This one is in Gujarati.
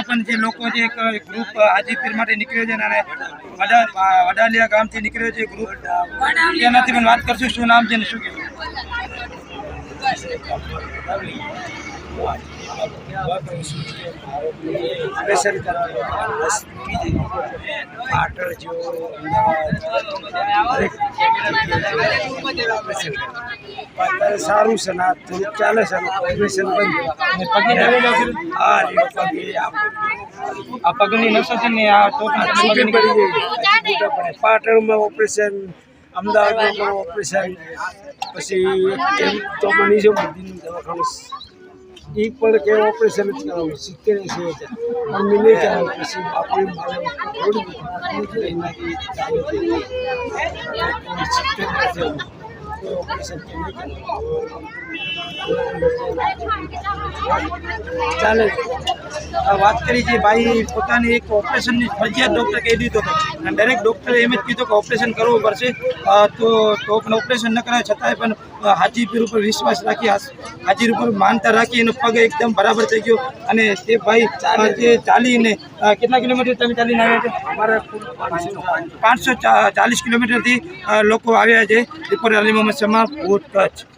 વડાલિયાના પણ જે લોકો જે એક ગ્રુપ હાજીપીર માટે નીકળ્યો છે અને વડાલિયા ગામથી નીકળ્યો છે ગ્રુપ તેનાથી પણ વાત કરશું શું નામ છે ને શું કહેવું ઓપરેશન પાટણ જો અત્યારે સારું છે ના થોડુંક ચાલે છે ને ઓપરેશન બંધ? હા પગે આ પગની નસો છે ને આ છૂટા પાટણમાં ઓપરેશન અમદાવાદમાં ઓપરેશન પછી બની છે મોદીનું દવાખાનું. એ પણ કે ઓપરેશન જ કરાવું સિત્તેર એંસી હજાર. પણ મેં નહીં કરાવ્યું પછી મારે એનાથી ચાલુ ઓપરેશન વાત કરી છે ભાઈ પોતાની એક ઓપરેશનની ફરજિયાત ડૉક્ટર કહી દીધો હતો. અને દરેક ડૉક્ટરે એમ જ કીધું કે ઓપરેશન કરવું પડશે. તો તો પણ ઓપરેશન ન કરાય છતાંય પણ હાજીપીર ઉપર વિશ્વાસ રાખી હાજીર ઉપર માનતા રાખી એનો પગ એકદમ બરાબર થઈ ગયો. અને તે ભાઈ જે ચાલીને કેટલા કિલોમીટર તમે ચાલીને આવ્યા છે? અમારા પાંચસો ચાલીસ. કિલોમીટરથી લોકો આવ્યા છે. રિપોર્ટર અલી મોહમ્મદ શમા ભૂત કચ્છ.